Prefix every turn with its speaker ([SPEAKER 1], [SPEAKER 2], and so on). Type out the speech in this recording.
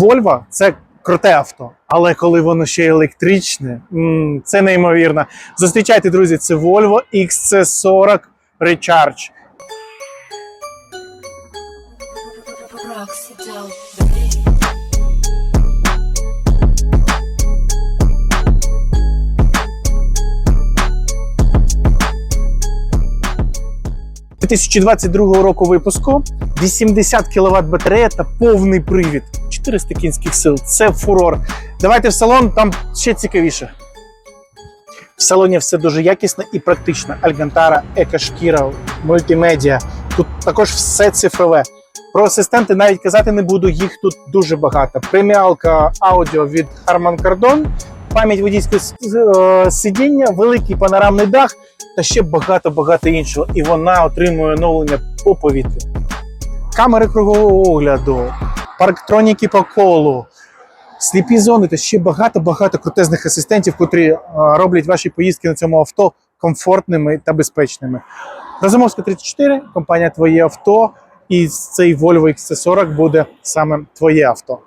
[SPEAKER 1] Volvo це круте авто, але коли воно ще електричне, це неймовірно. Зустрічайте, друзі, це Volvo XC40 Recharge.
[SPEAKER 2] The
[SPEAKER 1] 2022 року випуску 80 кВт батарея та повний привід. 400 кінських сил. Це фурор. Давайте в салон, там ще цікавіше. В салоні все дуже якісно і практично. Альгантара, екошкіра, мультимедіа. Тут також все цифрове. Про асистенти навіть казати не буду, їх тут дуже багато. Преміалка аудіо від Harman Kardon, пам'ять водійського е, сидіння, великий панорамний дах та ще багато-багато іншого. І вона отримує оновлення по повітрю. Камери кругового огляду, парктроніки по колу, сліпі зони та ще багато-багато крутезних асистентів, котрі е, роблять ваші поїздки на цьому авто комфортними та безпечними. Розумовська 34, компанія Твоє авто, і цей Volvo XC40 буде саме твоє авто.